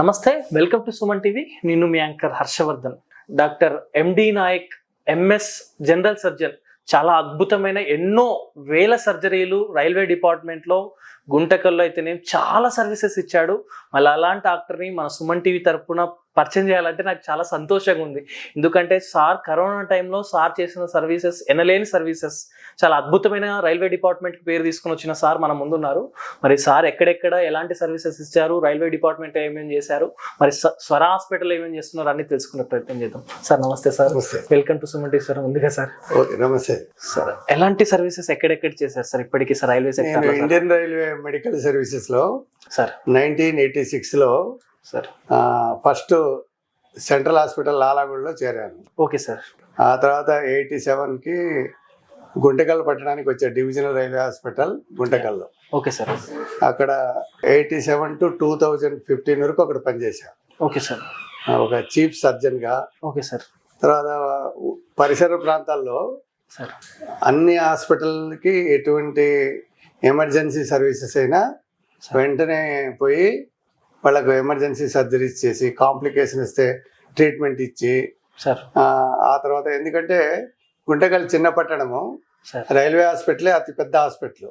నమస్తే welcome to Suman TV. నేను మీ anchor Harshavardhan. Doctor MD Nayak MS general surgeon చాలా అద్భుతమైన ఎన్నో వేల సర్జరీలు రైల్వే డిపార్ట్మెంట్లో గుంటకల్లో అయితేనే చాలా సర్వీసెస్ ఇచ్చాడు. మళ్ళీ అలాంటి డాక్టర్ని మన సుమన్ టీవీ తరపున పరిచయం చేయాలంటే నాకు చాలా సంతోషంగా ఉంది. ఎందుకంటే సార్ కరోనా టైంలో సార్ చేసిన సర్వీసెస్ ఎనలేని సర్వీసెస్ చాలా అద్భుతమైన రైల్వే డిపార్ట్మెంట్కి పేరు తీసుకుని వచ్చిన సార్ మన ముందున్నారు. మరి సార్ ఎక్కడెక్కడ ఎలాంటి సర్వీసెస్ ఇచ్చారు రైల్వే డిపార్ట్మెంట్ ఏమేమి చేశారు మరి స్వర హాస్పిటల్ ఏమేమి చేస్తున్నారు అన్ని తెలుసుకునే ప్రయత్నం చేద్దాం. సార్ నమస్తే sir. Welcome to Suman TV sir. ముందుగా సార్? ఓకే నమస్తే. సార్ ఎలాంటి సర్వీసెస్ ఎక్కడెక్కడ చేశారు సార్ ఇప్పటికీ sir railway sector Indian railway medical సర్వీసెస్లో సార్ నైన్టీన్ ఎయిటీ సిక్స్లో సార్ ఫస్ట్ సెంట్రల్ హాస్పిటల్ లాలాగూడలో చేరాను. ఓకే సార్ ఆ తర్వాత ఎయిటీ సెవెన్కి గుంటకల్ పట్టడానికి వచ్చా డివిజనల్ రైల్వే హాస్పిటల్ గుంటకల్లో. ఓకే సార్ అక్కడ eighty seven to two thousand fifteen వరకు అక్కడ పనిచేశాను ఓకే సార్ ఒక చీఫ్ సర్జన్గా ఓకే సార్ తర్వాత పరిసర ప్రాంతాల్లో సార్ అన్ని హాస్పిటల్కి ఎటువంటి ఎమర్జెన్సీ సర్వీసెస్ అయినా వెంటనే పోయి వాళ్ళకు ఎమర్జెన్సీ సర్జరీస్ చేసి కాంప్లికేషన్ ఇస్తే ట్రీట్మెంట్ ఇచ్చి సార్. ఆ, తర్వాత ఎందుకంటే గుంటకల్ చిన్న పట్టణము రైల్వే హాస్పిటలే అతి పెద్ద హాస్పిటల్.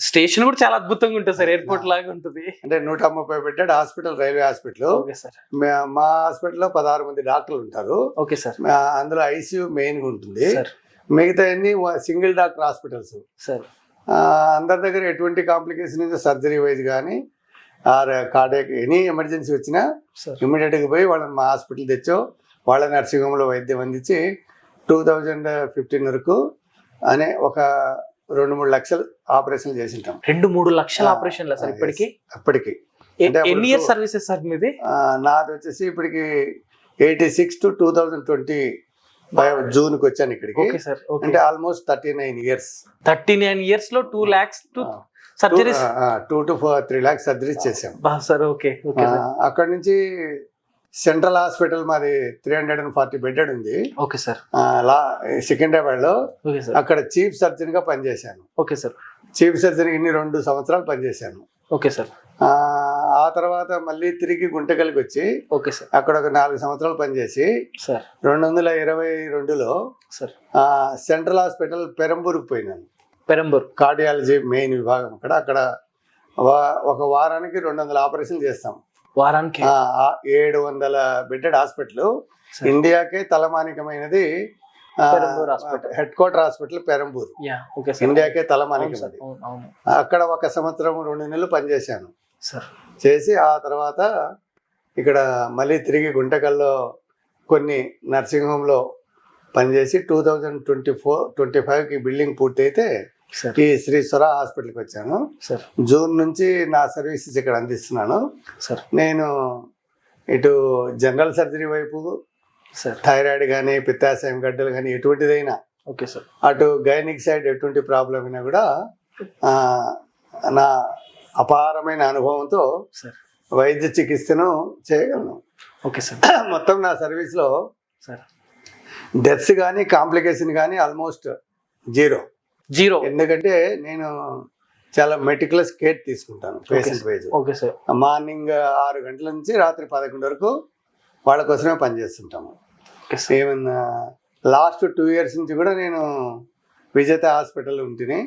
స్టేషన్ కూడా చాలా అద్భుతంగా ఉంటుంది సార్ ఎయిర్పోర్ట్ లాగా ఉంటుంది. అంటే నూట ముప్పై bedded hospital railway hospital. Okay sir. మా- హాస్పిటల్లో పదహారు మంది డాక్టర్లు ఉంటారు. Okay sir. అందులో ఐసీయూ మెయిన్గా ఉంటుంది. సార్. మిగతా అన్ని సింగిల్ డాక్టర్ హాస్పిటల్స్. సార్. అందరి దగ్గర ఎటువంటి కాంప్లికేషన్ అయితే సర్జరీ వైజ్ కానీ ఆర్ కార్డియాక్ ఎనీ ఎమర్జెన్సీ వచ్చినా సార్. ఇమ్మీడియట్గా పోయి వాళ్ళని మా హాస్పిటల్ తెచ్చో వాళ్ళ నర్సింగ్ హోమ్లో వైద్యం అందించి టూ థౌజండ్ ఫిఫ్టీన్ వరకు అనే ఒక రెండు మూడు లక్షలు ఆపరేషన్లు చేసి ఉంటాం రెండు మూడు లక్షల ఆపరేషన్ల సార్ ఇప్పటికి? అప్పటికి. ఎన్ని ఇయర్స్ టూ- సర్వీసెస్ సార్ మీది? నాది వచ్చేసి ఇప్పటికి eighty six to two thousand twenty five జూన్కి వచ్చాను ఇక్కడికి. ఓకే సార్ ఓకే అంటే almost thirty nine years thirty nine ఇయర్స్లో two lakhs to surgeries two to four three lakhs surgeries చేసాం సార్ ఓకే అక్కడ నుంచి సెంట్రల్ హాస్పిటల్ మాది three hundred and forty bedded ఉంది okay sir లా సికింద్రాబాద్లో అక్కడ చీఫ్ సర్జన్గా పనిచేశాను. ఓకే సార్ చీఫ్ సర్జన్ ఇన్ని రెండు సంవత్సరాలు పనిచేశాను. ఓకే సార్ ఆ, తర్వాత మళ్ళీ తిరిగి గుంటకల్కి వచ్చి ఓకే సార్. అక్కడ ఒక నాలుగు సంవత్సరాలు పనిచేసి సార్. రెండు వందల ఇరవై రెండులో సార్. సెంట్రల్ హాస్పిటల్ పెరంబూర్కి పోయినాను. పెరంబూర్. కార్డియాలజీ మెయిన్ విభాగం అక్కడ. అక్కడ ఒక వారానికి రెండు వందల ఆపరేషన్లు చేస్తాం. వారానికి? ఏడు వందల బెడ్డెడ్ హాస్పిటల్. ఇండియాకే తలమానికమైనది. Head quarter hospital Perambur. ఇండియాకే తలమానికమైనది. అక్కడ ఒక సంవత్సరం రెండు నెలలు పనిచేశాను. చేసి ఆ తర్వాత ఇక్కడ మళ్ళీ తిరిగి గుంటకల్లో కొన్ని నర్సింగ్ హోమ్లో పనిచేసి two thousand twenty four twenty ఫైవ్కి బిల్డింగ్ పూర్తయితే సార్. ఈ శ్రీ స్వర హాస్పిటల్కి వచ్చాను. సార్. జూన్ నుంచి నా సర్వీసెస్ ఇక్కడ అందిస్తున్నాను. సార్. నేను ఇటు జనరల్ సర్జరీ వైపు సార్. థైరాయిడ్ కానీ పిత్తాశయం గడ్డలు కానీ ఎటువంటిదైనా ఓకే సార్. అటు గైనిక్ సైడ్ ఎటువంటి ప్రాబ్లం అయినా కూడా నా అపారమైన అనుభవంతో సార్ వైద్య చికిత్సను చేయగలను. ఓకే సార్ మొత్తం నా సర్వీస్లో సార్ డెత్స్ కానీ కాంప్లికేషన్ కానీ ఆల్మోస్ట్ జీరో. జీరో ఎందుకంటే నేను చాలా మెటికులస్ కేర్ తీసుకుంటాను patient wise. Okay sir morning ఆరు గంటల నుంచి రాత్రి పదకొండు వరకు వాళ్ళ కోసమే పనిచేస్తుంటాము ఏమన్నా లాస్ట్ టూ ఇయర్స్ నుంచి కూడా నేను విజేత హాస్పిటల్ ఉంటిని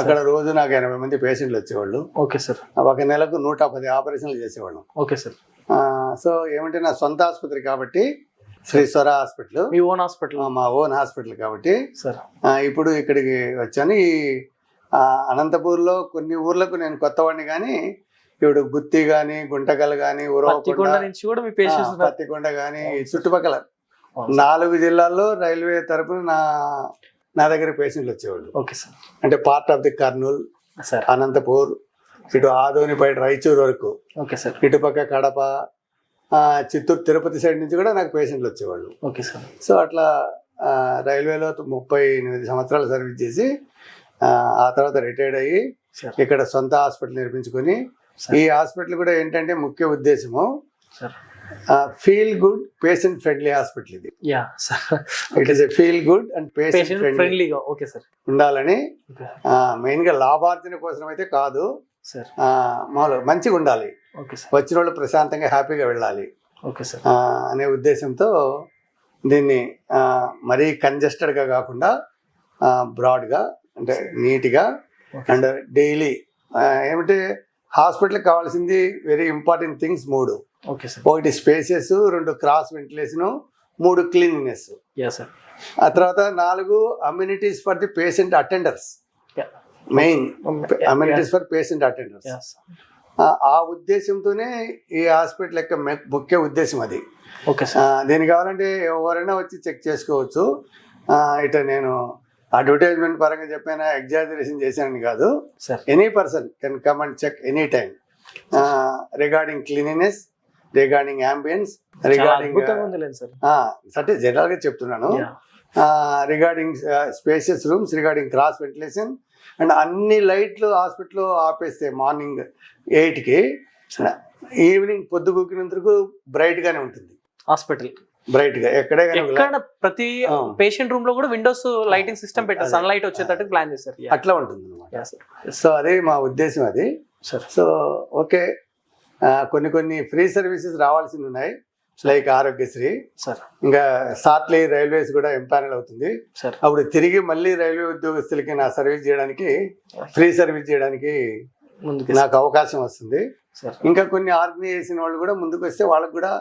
అక్కడ రోజు నాకు ఎనభై మంది పేషెంట్లు వచ్చేవాళ్ళు. Okay sir. ఒక నెలకు నూట పది ఆపరేషన్లు చేసేవాళ్ళం. Okay sir. సో ఏమంటే నా సొంత ఆసుపత్రి కాబట్టి శ్రీ స్వర హాస్పిటల్. మీ ఓన్ హాస్పిటల్. మా ఓన్ హాస్పిటల్ కాబట్టి సార్. ఇప్పుడు ఇక్కడికి వచ్చాను. ఈ అనంతపూర్లో కొన్ని ఊర్లకు నేను కొత్తవాడిని కానీ ఇప్పుడు గుత్తి కానీ గుంటకల్ కానీ పత్తికొండ ఉరవకొండ నుంచి కూడా మీ పేషెంట్స్ ఉన్నారు. పత్తికొండ కానీ చుట్టుపక్కల. నాలుగు జిల్లాల్లో రైల్వే తరపున నా నా దగ్గర పేషెంట్లు వచ్చేవాళ్ళు. Okay sir. అంటే part of the Kurnool sir. Anantapur ఇటు ఆదోనిపైట రాయచూరు వరకు. Okay sir. ఇటుపక్క కడప చిత్తూరు తిరుపతి సైడ్ నుంచి కూడా నాకు పేషెంట్లు వచ్చేవాళ్ళు. Okay sir. సో అట్లా రైల్వేలో ముప్పై ఎనిమిది సంవత్సరాలు సర్వీస్ చేసి ఆ, తర్వాత రిటైర్డ్ అయ్యి ఇక్కడ సొంత హాస్పిటల్ నిర్మించుకొని ఈ హాస్పిటల్ కూడా ఏంటంటే ముఖ్య ఉద్దేశము sir. Feel good patient friendly hospital ఇది. Yeah sir. It is a feel good and patient patient friendly ఫ్రెండ్లీగా ఓకే సార్. ఉండాలని ఓకే. మెయిన్గా లాభార్జన కోసం అయితే కాదు. సార్. ఆ, మామూలుగా మంచిగా ఉండాలి. Okay sir. వచ్చిన వాళ్ళు ప్రశాంతంగా హ్యాపీగా వెళ్ళాలి. Okay sir. అనే ఉద్దేశంతో దీన్ని మరీ కంజెస్టెడ్గా కాకుండా బ్రాడ్గా అంటే నీట్గా అండ్ డైలీ ఏమిటి హాస్పిటల్కి కావాల్సింది వెరీ ఇంపార్టెంట్ థింగ్స్ మూడు. ఒకటి స్పేసెస్ రెండు క్రాస్ వెంటిలేషన్ మూడు క్లీనినెస్ ఆ తర్వాత నాలుగు amenities for the patient attenders. Main amenities for patient attenders. ఆ ఉద్దేశంతోనే ఈ హాస్పిటల్ యొక్క ముఖ్య ఉద్దేశం అది. ఓకే దీనికి కావాలంటే ఎవరైనా వచ్చి చెక్ చేసుకోవచ్చు. ఇట నేను అడ్వర్టైజ్మెంట్ పరంగా చెప్పిన ఎగ్జాజరేషన్ చేశానని కాదు. Any person can come and check any time regarding cleanliness regarding ambience regarding అంటే జనరల్గా చెప్తున్నాను. Yeah regarding spacious rooms regarding cross ventilation and అన్ని లైట్లు హాస్పిటల్లో ఆపేస్తే మార్నింగ్ ఎయిట్కి సార్ ఈవినింగ్ పొద్దుగూకినందుకు బ్రైట్గానే ఉంటుంది. హాస్పిటల్ ఎక్కడే కానీ ఒక ఎక్కడ ప్రతి. పేషెంట్ రూమ్లో కూడా విండోస్ లైటింగ్ సిస్టమ్ పెట్టారు. సన్ లైట్ వచ్చేటట్టు ప్లాన్ చేశారు. అట్లా ఉంటుంది అనమాట సో అదే మా ఉద్దేశం అది. సార్ సో ఓకే కొన్ని కొన్ని ఫ్రీ సర్వీసెస్ రావాల్సింది ఉన్నాయి. లైక్ ఆరోగ్యశ్రీ. సార్. ఇంకా సార్ట్లీ రైల్వేస్ కూడా ఎంపానల్ అవుతుంది. సార్. అప్పుడు తిరిగి మళ్ళీ రైల్వే ఉద్యోగస్తులకి నా సర్వీస్ చేయడానికి ఫ్రీ సర్వీస్ చేయడానికి ముందుకు నాకు అవకాశం వస్తుంది. ఇంకా కొన్ని ఆర్గనైజేషన్ వాళ్ళు కూడా ముందుకు వస్తే వాళ్ళకి కూడా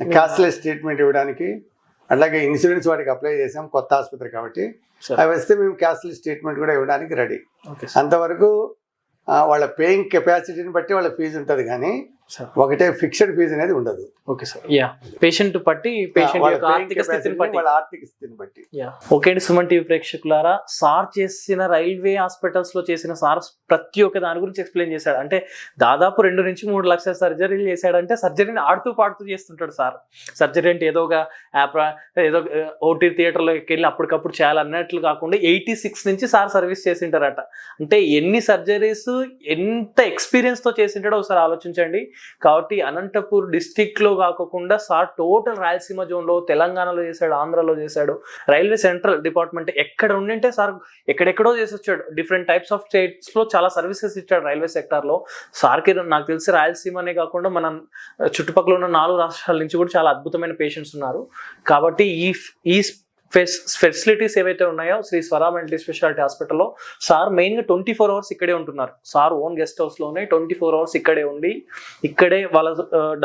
క్యాష్లెస్ ట్రీట్మెంట్ ఇవ్వడానికి అలాగే ఇన్సూరెన్స్ వాటికి అప్లై చేసాం కొత్త ఆసుపత్రి కాబట్టి. అవి వస్తే మేము క్యాష్లెస్ ట్రీట్మెంట్ కూడా ఇవ్వడానికి రెడీ. అంతవరకు వాళ్ళ పేయింగ్ కెపాసిటీని బట్టి వాళ్ళ ఫీజు ఉంటుంది. కానీ ఒకటే ఫిక్స్డ్ ఫీజు అనేది ఉండదు. Okay sir. యా. పేషెంట్ బట్టి పేషెంట్ యొక్క ఆర్థిక స్థితిని బట్టి. వాళ్ళ ఆర్థిక స్థితిని బట్టి. యా. ఓకే అండి సుమన్ టీవీ ప్రేక్షకులారా సార్ చేసిన రైల్వే హాస్పిటల్స్లో చేసిన సార్ ప్రతి ఒక్క దాని గురించి ఎక్స్ప్లెయిన్ చేశాడు. అంటే దాదాపు రెండు నుంచి మూడు లక్షల సర్జరీలు చేశాడంటే సర్జరీని ఆడుతూ పాడుతూ చేస్తుంటాడు సార్. సర్జరీ అంటే ఏదో ఒక యాప్ ఏదో ఓటీ థియేటర్లోకి వెళ్ళి అప్పటికప్పుడు చేయాలన్నట్లు కాకుండా ఎయిటీ సిక్స్ నుంచి సార్ సర్వీస్ చేసింటారట. అంటే ఎన్ని సర్జరీస్ ఎంత ఎక్స్పీరియన్స్తో చేసింటాడో ఒకసారి ఆలోచించండి. కాబట్టి అనంతపూర్ డిస్టిక్లో కాకుండా సార్ టోటల్ రాయలసీమ జోన్లో తెలంగాణలో చేశాడు ఆంధ్రాలో చేశాడు. రైల్వే సెంట్రల్ డిపార్ట్మెంట్ ఎక్కడ ఉండింటే సార్ ఎక్కడెక్కడో చేసి వచ్చాడు డిఫరెంట్ టైప్స్ ఆఫ్ స్టేట్స్లో చాలా సర్వీసెస్ ఇచ్చాడు రైల్వే సెక్టార్లో. సార్కి నాకు తెలిసి రాయలసీమనే కాకుండా మన చుట్టుపక్కల ఉన్న నాలుగు రాష్ట్రాల నుంచి కూడా చాలా అద్భుతమైన పేషెంట్స్ ఉన్నారు. కాబట్టి ఈ ఈ ఫెస్ ఫెసిలిటీస్ ఏవైతే ఉన్నాయో శ్రీ స్వరా మల్టీ స్పెషాలిటీ హాస్పిటల్లో సార్ మెయిన్గా ట్వంటీ ఫోర్ అవర్స్ ఇక్కడే ఉంటున్నారు. సార్ ఓన్ గెస్ట్ హౌస్లోనే ట్వంటీ ఫోర్ అవర్స్ ఇక్కడే ఉండి ఇక్కడే వాళ్ళ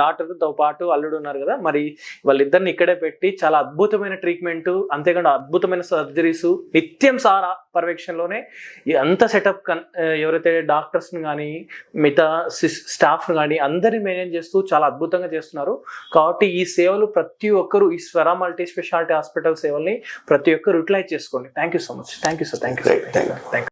డాక్టర్తో పాటు అల్లుడు ఉన్నారు కదా మరి వాళ్ళిద్దరిని ఇక్కడే పెట్టి చాలా అద్భుతమైన ట్రీట్మెంట్ అంతేకాకుండా అద్భుతమైన సర్జరీస్ నిత్యం సార్ పర్యవేక్షణలోనే అంత సెటప్ కన్ ఎవరైతే డాక్టర్స్ని కానీ మిగతా స్టాఫ్ని కానీ అందరిని మేనేజ్ చేస్తూ చాలా అద్భుతంగా చేస్తున్నారు. కాబట్టి ఈ సేవలు ప్రతి ఒక్కరు ఈ స్వరా మల్టీ స్పెషాలిటీ హాస్పిటల్ సేవల్ని ప్రతి ఒక్కరు యూటిలైజ్ చేసుకోండి. Thank you so much thank you sir thank you. Thank